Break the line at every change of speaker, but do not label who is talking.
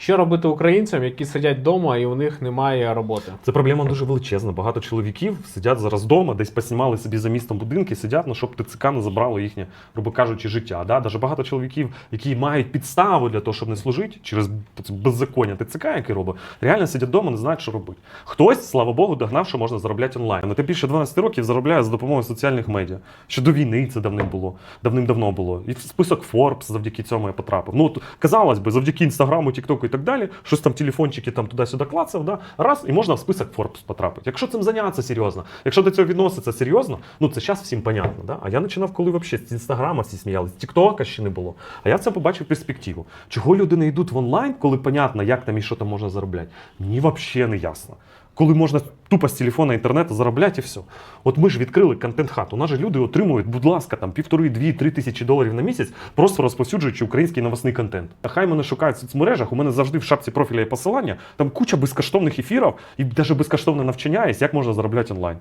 Що робити українцям, які сидять вдома і у них немає роботи?
Це проблема дуже величезна. Багато чоловіків сидять зараз вдома, десь поснімали собі за містом будинки, сидять, ну, щоб ТЦК не забрало їхнє, грубо кажучи, життя. Да? Даже багато чоловіків, які мають підставу для того, щоб не служити через беззаконня ТЦК, яке робить, реально сидять вдома, не знають, що робити. Хтось, слава Богу, догнав, що можна заробляти онлайн. Ну, Ти більше 12 років заробляє за допомогою соціальних медіа. Ще до війни це давним було, давним-давно було. І в список Forbes завдяки цьому я потрапив. Ну, казалось би, завдяки інстаграму, Тіктоку і так далі, щось там телефончики там туди-сюди клацав, да? раз, і можна в список Forbes потрапити. Якщо цим зайнятися серйозно, якщо до цього відноситься серйозно, ну це зараз всім понятно. Да? А я починав, коли взагалі з інстаграма всі сміялись, Тіктока ще не було. А я це побачив перспективу. Чого люди не йдуть в онлайн, коли понятно, як там і що там можна заробляти? Мені взагалі не ясно. Коли можна тупо з телефона інтернету заробляти і все. От ми ж відкрили контент-хат. У нас же люди отримують, будь ласка, там півтори, дві, три тисячі доларів на місяць, просто розповсюджуючи український новосний контент. А Хай мене шукають в соцмережах. У мене завжди в шапці профіля є посилання. Там куча безкоштовних ефірів і навіть безкоштовне навчання як можна заробляти онлайн.